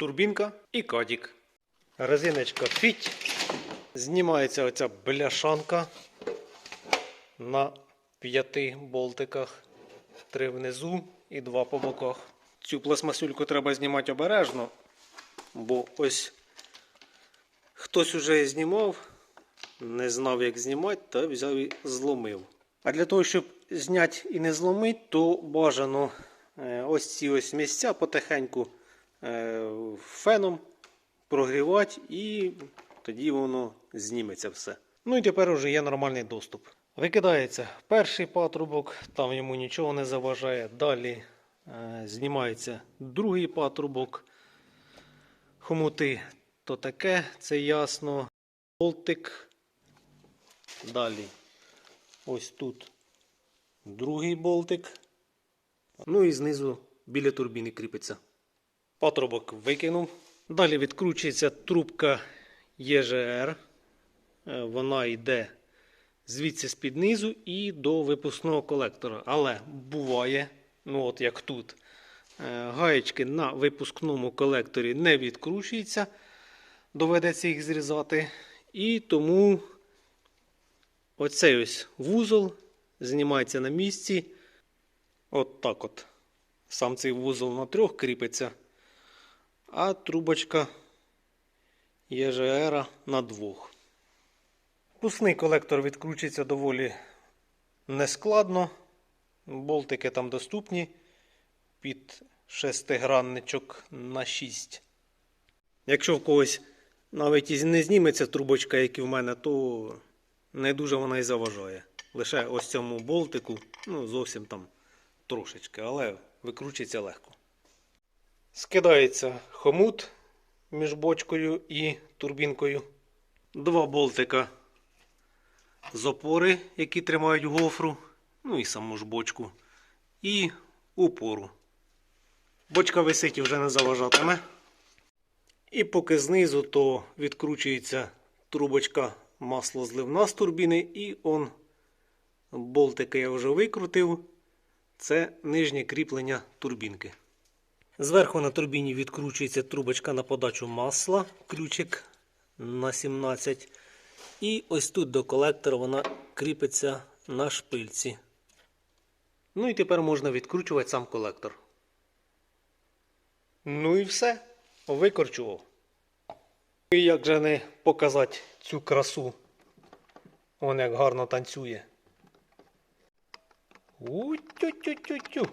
турбінка і кадік. Резиночка фіть. Знімається оця бляшанка на п'яти болтиках. Три внизу і два по боках. Цю пластмасюльку треба знімати обережно, бо ось хтось уже знімав, не знав, як знімати, та взяв і зломив. А для того, щоб зняти і не зломити, то бажано е, ось ці ось місця потихеньку феном прогрівати і тоді воно зніметься все. Ну і тепер вже є нормальний доступ. Викидається перший патрубок, там йому нічого не заважає. Далі е, знімається другий патрубок. Хомути то таке, це ясно. Болтик. Далі ось тут другий болтик. Ну і знизу біля турбіни кріпиться. Патрубок викинув. Далі відкручується трубка ЄЖР. Е, Вона йде звідси з-під низу і до випускного колектора. Але буває, ну от як тут, е, гаєчки на випускному колекторі не відкручуються, доведеться їх зрізати. І тому оцей ось вузол знімається на місці. От так от. Сам цей вузол на трьох кріпиться, а трубочка ЄЖР на двох. Пусний колектор відкручується доволі нескладно. Болтики там доступні під шестигранничок на 6. Якщо в когось навіть і не зніметься трубочка, як і в мене, то не дуже вона і заважає. Лише ось цьому болтику, ну зовсім там трошечки, але викручується легко. Скидається хомут між бочкою і турбінкою. Два болтика з опори, які тримають гофру, ну і саму ж бочку, і упору. Бочка висить і вже не заважатиме. І поки знизу, то відкручується трубочка маслозливна з турбіни, і он болтики я вже викрутив. Це нижнє кріплення турбінки. Зверху на турбіні відкручується трубочка на подачу масла, ключик на 17. І ось тут до колектора вона кріпиться на шпильці. Ну і тепер можна відкручувати сам колектор. Ну і все. Викорчував. І як же не показати цю красу? Вон як гарно танцює. У-тю-тю-тю-тю.